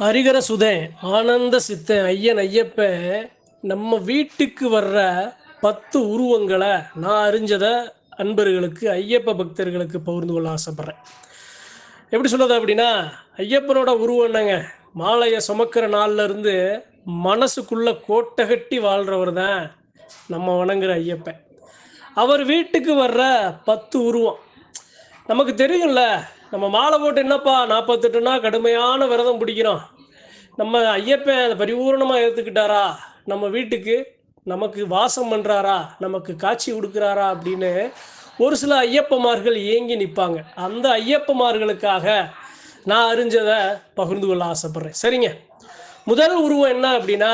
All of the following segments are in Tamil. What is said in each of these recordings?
ஹரிகர சுதே ஆனந்த சித்தன் ஐயன் ஐயப்ப நம்ம வீட்டுக்கு வர்ற பத்து உருவங்களை நான் அறிஞ்சதை அன்பர்களுக்கு ஐயப்ப பக்தர்களுக்கு பகிர்ந்து கொள்ள ஆசைப்பட்றேன். எப்படி சொல்றது அப்படின்னா ஐயப்பனோட உருவம் என்னங்க? மாலையை சுமக்கிற நாள்லேருந்து மனசுக்குள்ளே மனசுக்குள்ள கோட்டை கட்டி வாழ்கிறவர் தான் நம்ம வணங்குற ஐயப்பன். அவர் வீட்டுக்கு வர்ற பத்து உருவம். நமக்கு தெரியும்ல நம்ம மாலை போட்டு என்னப்பா நாற்பத்தெட்டுனா கடுமையான விரதம் பிடிக்கிறோம். நம்ம ஐயப்பன் அதை பரிபூர்ணமாக ஏற்றுக்கிட்டாரா நம்ம வீட்டுக்கு நமக்கு வாசம் பண்ணுறாரா நமக்கு காட்சி கொடுக்குறாரா அப்படின்னு ஒரு சில ஐயப்பமார்கள் இயங்கி நிற்பாங்க. அந்த ஐயப்பமார்களுக்காக நான் அறிஞ்சதை பகிர்ந்து கொள்ள ஆசைப்பட்றேன். சரிங்க. முதல் உருவம் என்ன அப்படின்னா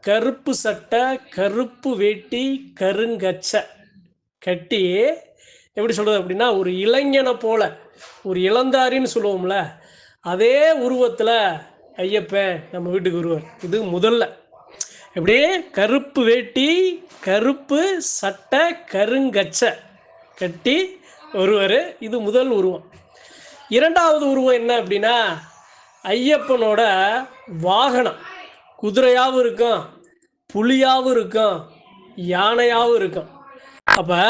கருப்பு சட்டை கருப்பு வேட்டி கருங்கச்சை. கட்டி எப்படி சொல்கிறது அப்படின்னா ஒரு இளைஞனை போல ஒரு இளந்தாரின்னு சொல்லுவோம்ல அதே உருவத்தில் ஐயப்பன் நம்ம வீட்டுக்கு வருவார். இது முதல்ல. எப்படியே கருப்பு வேட்டி கருப்பு சட்டை கருங்கச்சை கட்டி வருவார். இது முதல் உருவம். இரண்டாவது உருவம் என்ன அப்படின்னா ஐயப்பனோட வாகனம். குதிரையாகவும் இருக்கும் புலியாகவும் இருக்கும் யானையாகவும் இருக்கும். அப்போ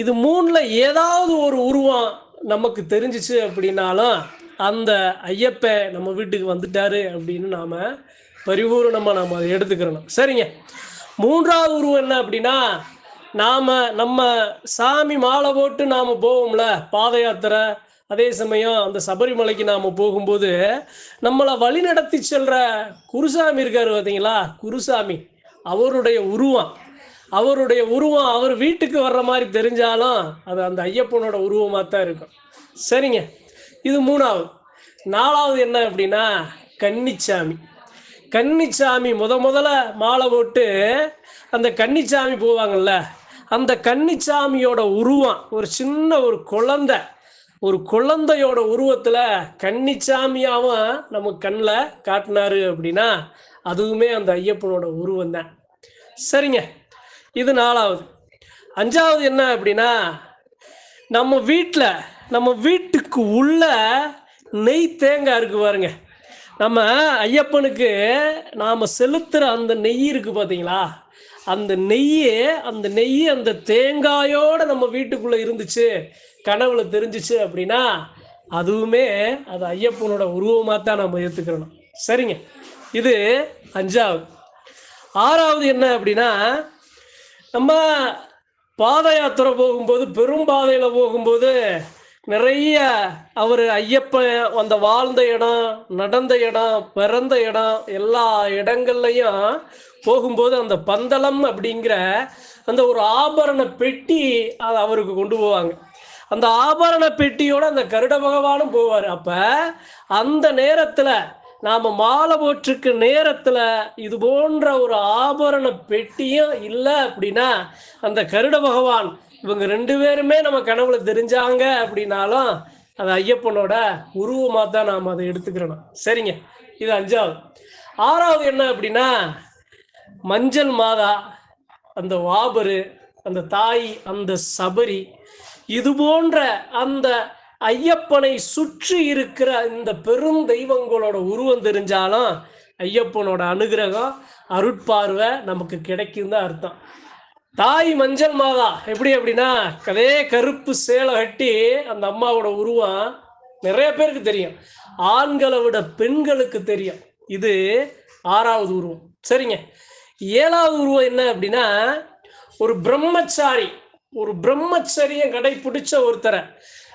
இது மூணில் ஏதாவது ஒரு உருவம் நமக்கு தெரிஞ்சிச்சு அப்படின்னாலும் அந்த ஐயப்ப நம்ம வீட்டுக்கு வந்துட்டாரு அப்படின்னு நாம் பரிபூர்ணமாக நாம் அதை எடுத்துக்கிறணும். சரிங்க. மூன்றாவது உருவம் என்ன அப்படின்னா நாம் நம்ம சாமி மாலை போட்டு நாம் போவோம்ல பாத யாத்திரை. அதே சமயம் அந்த சபரிமலைக்கு நாம் போகும்போது நம்மளை வழி நடத்தி செல்கிற குருசாமி இருக்கார் பார்த்தீங்களா குருசாமி. அவருடைய உருவம். அவருடைய உருவம் அவர் வீட்டுக்கு வர்ற மாதிரி தெரிஞ்சாலும் அது அந்த ஐயப்பனோட உருவமாக தான் இருக்கும். சரிங்க. இது மூணாவது. நாலாவது என்ன அப்படின்னா கன்னிச்சாமி. கன்னிச்சாமி முத முதல்ல மாலை போட்டு அந்த கன்னிச்சாமி போவாங்கல்ல அந்த கன்னிச்சாமியோட உருவம் ஒரு சின்ன ஒரு குழந்தை ஒரு குழந்தையோட உருவத்தில் கன்னிச்சாமியாகவும் நம்ம கண்ணில் காட்டினாரு அப்படின்னா அதுவுமே அந்த ஐயப்பனோட உருவம் தான் சரிங்க. இது நாலாவது. அஞ்சாவது என்ன அப்படின்னா நம்ம வீட்டில் நம்ம வீட்டுக்கு உள்ள நெய் தேங்காய் இருக்கு பாருங்க. நம்ம ஐயப்பனுக்கு நாம் செலுத்துகிற அந்த நெய் இருக்கு பார்த்தீங்களா அந்த நெய்யே அந்த நெய் அந்த தேங்காயோட நம்ம வீட்டுக்குள்ளே இருந்துச்சு. கனவுல தெரிஞ்சிச்சு அப்படின்னா அதுவுமே அது ஐயப்பனோட உருவமாக தான் நம்ம ஏற்றுக்கிறணும் சரிங்க. இது அஞ்சாவது. ஆறாவது என்ன அப்படின்னா நம்ம பாத யாத்திரை போகும்போது பெரும் பாதையில் போகும்போது நிறைய அவர் ஐயப்பன் அந்த வாழ்ந்த இடம் நடந்த இடம் பிறந்த இடம் எல்லா இடங்கள்லையும் போகும்போது அந்த பந்தளம் அப்படிங்கிற அந்த ஒரு ஆபரண பெட்டி அதை அவருக்கு கொண்டு போவாங்க. அந்த ஆபரண பெட்டியோட அந்த கருட பகவானும் போவார். அப்போ அந்த நேரத்தில் நாம் மாலை போட்டிருக்க நேரத்தில் இது போன்ற ஒரு ஆபரண பெட்டியும் இல்லை அப்படின்னா அந்த கருட பகவான் இவங்க ரெண்டு பேருமே நம்ம கனவுல தெரிஞ்சாங்க அப்படின்னாலும் அது ஐயப்பனோட உருவமாக தான் நாம் அதை எடுத்துக்கிறணும். சரிங்க. இது அஞ்சாவது. ஆறாவது என்ன அப்படின்னா மஞ்சள் மாதா அந்த வாபரு அந்த தாய் அந்த சபரி இது போன்ற அந்த ஐயப்பனை சுற்றி இருக்கிற இந்த பெரும் தெய்வங்களோட உருவம் தெரிஞ்சாலும் ஐயப்பனோட அனுகிரகம் அருட்பார்வை நமக்கு கிடைக்கும் தான் அர்த்தம். தாய் மஞ்சள் மாதா எப்படி அப்படின்னா அதே கருப்பு சேலை கட்டி அந்த அம்மாவோட உருவம் நிறைய பேருக்கு தெரியும். ஆண்களை விட பெண்களுக்கு தெரியும். இது ஆறாவது உருவம். சரிங்க. ஏழாவது உருவம் என்ன அப்படின்னா ஒரு பிரம்மச்சாரி ஒரு பிரம்மச்சரியம் கடைபிடிச்ச ஒருத்தரை.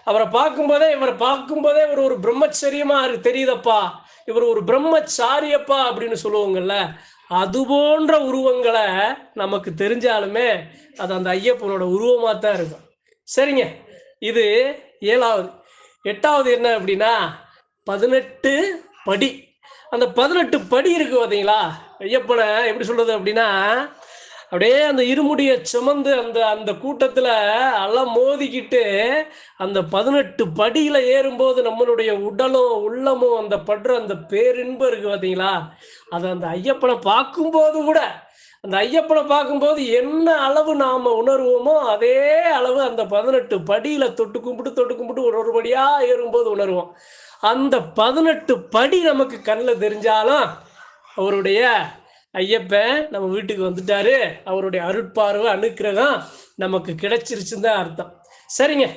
அவரை பார்க்கும்போதே இவரை பார்க்கும்போதே இவர் ஒரு பிரம்மச்சரியமா தெரியுதப்பா. இவர் ஒரு பிரம்மச்சாரியப்பா அப்படின்னு சொல்லுவாங்கல்ல. அது போன்ற உருவங்களை நமக்கு தெரிஞ்சாலுமே அது அந்த ஐயப்பனோட உருவமாக தான் இருக்கும். சரிங்க. இது ஏழாவது. எட்டாவது என்ன அப்படின்னா பதினெட்டு படி. அந்த பதினெட்டு படி இருக்கு பார்த்தீங்களா ஐயப்பனை எப்படி சொல்றது அப்படின்னா அப்படியே அந்த இருமுடியை சுமந்து அந்த அந்த கூட்டத்தில் எல்லாம் மோதிக்கிட்டு அந்த பதினெட்டு படியில் ஏறும்போது நம்மளுடைய உடலும் உள்ளமும் அந்த படுற அந்த பேரின்பம் இருக்கு பார்த்தீங்களா அது அந்த ஐயப்பனை பார்க்கும்போது கூட அந்த ஐயப்பனை பார்க்கும்போது என்ன அளவு நாம் உணர்வோமோ அதே அளவு அந்த பதினெட்டு படியில் தொட்டு கும்பிட்டு தொட்டு கும்பிட்டு ஒரு ஒரு படியாக ஏறும்போது உணர்வோம். அந்த பதினெட்டு படி நமக்கு கண்ணில் தெரிஞ்சாலும் அவருடைய ஐயப்பன் நம்ம வீட்டுக்கு வந்துட்டாரு. அவருடைய அருட்பார்வை அனுக்கிரகம் நமக்கு கிடைச்சிருச்சுன்னு தான் அர்த்தம். சரிங்க.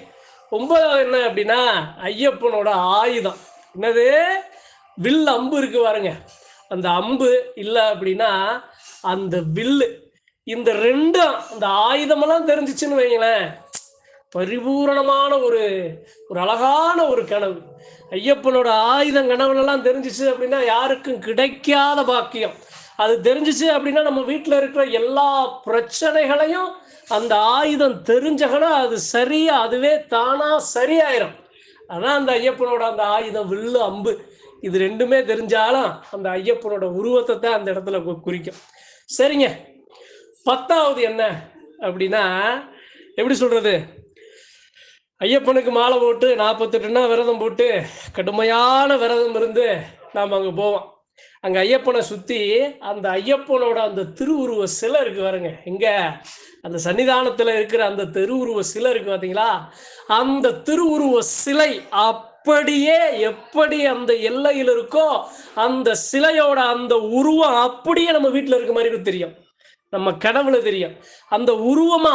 ஒன்பதாவது என்ன அப்படின்னா ஐயப்பனோட ஆயுதம். என்னது? வில் அம்பு இருக்கு பாருங்க. அந்த அம்பு இல்லை அப்படின்னா அந்த வில்லு இந்த ரெண்டும் அந்த ஆயுதமெல்லாம் தெரிஞ்சிச்சுன்னு வைங்களேன். பரிபூரணமான ஒரு ஒரு அழகான ஒரு கனவு. ஐயப்பனோட ஆயுதம் கனவுலலாம் தெரிஞ்சிச்சு அப்படின்னா யாருக்கும் கிடைக்காத பாக்கியம். அது தெரிஞ்சிச்சு அப்படின்னா நம்ம வீட்டில் இருக்கிற எல்லா பிரச்சனைகளையும் அந்த ஆயுதம் தெரிஞ்சகனா அது சரியா அதுவே தானா சரியாயிரும். அதான் அந்த ஐயப்பனோட அந்த ஆயுதம் வில்லு அம்பு இது ரெண்டுமே தெரிஞ்சாலும் அந்த ஐயப்பனோட உருவத்தை தான் அந்த இடத்துல குறிக்கும். சரிங்க. பத்தாவது என்ன அப்படின்னா எப்படி சொல்றது? ஐயப்பனுக்கு மாலை போட்டு நாற்பத்தெட்டுன்னா விரதம் போட்டு கடுமையான விரதம் இருந்து நாம் அங்கே போவோம். அங்கே ஐயப்பனை சுற்றி அந்த ஐயப்பனோட அந்த திருவுருவ சிலை இருக்கு பாருங்க. எங்க? அந்த சன்னிதானத்தில் இருக்கிற அந்த திருவுருவ சிலை இருக்கு பார்த்தீங்களா அந்த திருவுருவ சிலை அப்படியே எப்படி அந்த எல்லையில் இருக்கோ அந்த சிலையோட அந்த உருவம் அப்படியே நம்ம வீட்டில் இருக்க மாதிரி தெரியும். நம்ம கடவுளை தெரியும். அந்த உருவமா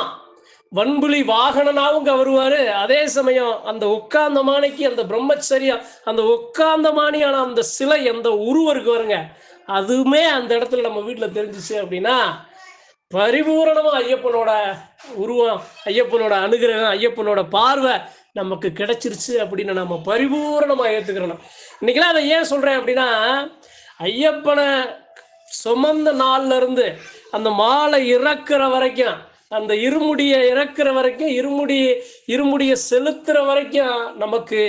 வன்புலி வாகனனாவும் வருவாரு. அதே சமயம் அந்த உட்கார்ந்த மாணிக்கு அந்த பிரம்மச்சரியா அந்த உட்கார்ந்த மாணியான அந்த சிலை அந்த உருவம் வருங்க அதுவுமே அந்த இடத்துல நம்ம வீட்டுல தெரிஞ்சிச்சு அப்படின்னா பரிபூரணமா ஐயப்பனோட உருவம் ஐயப்பனோட அனுகிரகம் ஐயப்பனோட பார்வை நமக்கு கிடைச்சிருச்சு அப்படின்னு நம்ம பரிபூரணமா ஏற்றுக்கிறோம் இன்னைக்கெல்லாம் அதை ஏன் சொல்றேன் அப்படின்னா ஐயப்பனை சுமந்த நாள்ல இருந்து அந்த மாலை இறக்குற வரைக்கும் அந்த இருமுடியை இறக்குற வரைக்கும் இருமுடி இருமுடியை செலுத்துற வரைக்கும் நமக்கு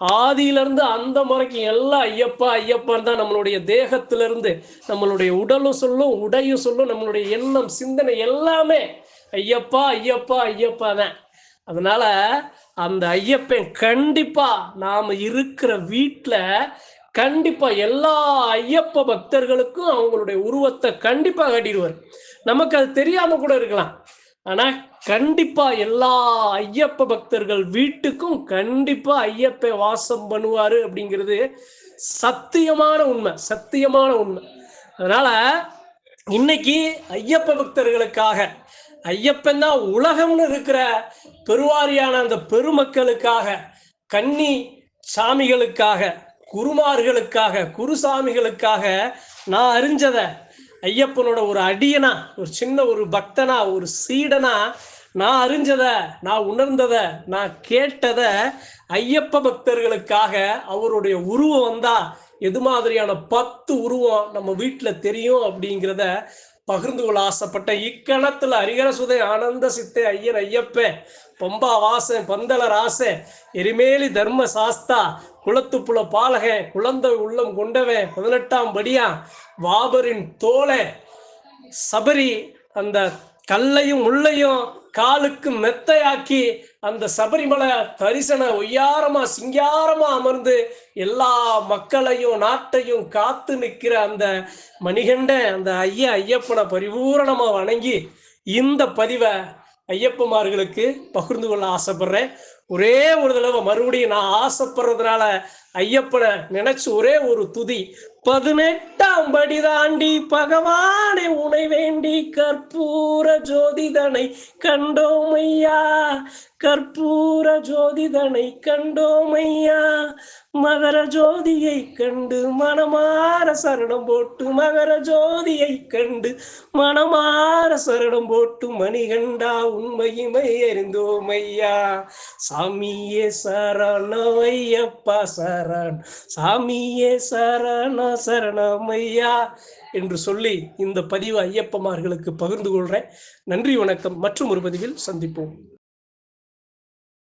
ஆதியிலிருந்து அந்த முறைக்கும் எல்லாம் ஐயப்பா ஐயப்பான்னு தான் நம்மளுடைய தேகத்திலிருந்து நம்மளுடைய உடலும் சொல்லும் உடையும் சொல்லும் நம்மளுடைய எண்ணம் சிந்தனை எல்லாமே ஐயப்பா ஐயப்பா ஐயப்பா தான். அதனால அந்த ஐயப்பன் கண்டிப்பா நாம இருக்கிற வீட்டில் கண்டிப்பா எல்லா ஐயப்ப பக்தர்களுக்கும் அவங்களுடைய உருவத்தை கண்டிப்பா காட்டிடுவார். நமக்கு அது தெரியாம கூட இருக்கலாம். ஆனா கண்டிப்பா எல்லா ஐயப்ப பக்தர்கள் வீட்டுக்கும் கண்டிப்பா ஐயப்ப வாசம் பண்ணுவாரு அப்படிங்கிறது சத்தியமான உண்மை சத்தியமான உண்மை. அதனால இன்னைக்கு ஐயப்ப பக்தர்களுக்காக ஐயப்பன் தான் உலகம்னு இருக்கிற பெருவாரியான அந்த பெருமக்களுக்காக கன்னி சாமிகளுக்காக குருமார்களுக்காக குருசாமிகளுக்காக நான் அறிஞ்சதை ஐயப்பனோட ஒரு அடியனா ஒரு சின்ன ஒரு பக்தனா ஒரு சீடனா நான் அறிஞ்சத நான் உணர்ந்தத நான் கேட்டத ஐயப்ப பக்தர்களுக்காக அவருடைய உருவம் வந்தா எது மாதிரியான பத்து உருவம் நம்ம வீட்டில் தெரியும் அப்படிங்கிறத பகிர்ந்து கொள்ள ஆசைப்பட்ட இக்கணத்தில் அரிகர சுதை ஆனந்த சித்தே ஐயன் ஐயப்ப பம்பா வாசன் பந்தள ராச எரிமேலி தர்ம சாஸ்தா குளத்துப்புல பாலக குழந்தை உள்ளம் கொண்டவன் பதினெட்டாம் படியா வாபரின் தோலை சபரி அந்த கல்லையும் முள்ளையும் காலுக்கு மெத்தையாக்கி அந்த சபரிமலை தரிசன ஒய்யாரமா சிங்காரமா அமர்ந்து எல்லா மக்களையும் நாட்டையும் காத்து நிற்கிற அந்த மணிகண்டன் அந்த ஐயா ஐயப்பனை பரிபூரணமாக வணங்கி இந்த பதிவை ஐயப்பமார்களுக்கு பகிர்ந்து கொள்ள ஆசைப்படுறேன். ஒரே ஒரு தடவை மறுபடியும் நான் ஆசைப்படுறதுனால ஐயப்பனை நினைச்சு ஒரே ஒரு துதி. பதினெட்டாம் படி தாண்டி பகவானை உனை வேண்டி கற்பூர ஜோதிதனை கண்டோமையா கற்பூர ஜோதிதனை கண்டோமையா மகர ஜோதியை கண்டு மனமார சரணம் போட்டு மகர ஜோதியை கண்டு மனமார சரணம் போட்டு மணிகண்டா உண்மையுமை அறிந்தோமையா சாமியே சரணம் ஐயப்பா சர சரண். சாமியே சரண சரணமையா என்று சொல்லி இந்த பதிவு ஐயப்பமார்களுக்கு பகிர்ந்து கொள்கிறேன் நன்றி வணக்கம். மற்றும் ஒரு பதிவில் சந்திப்போம்.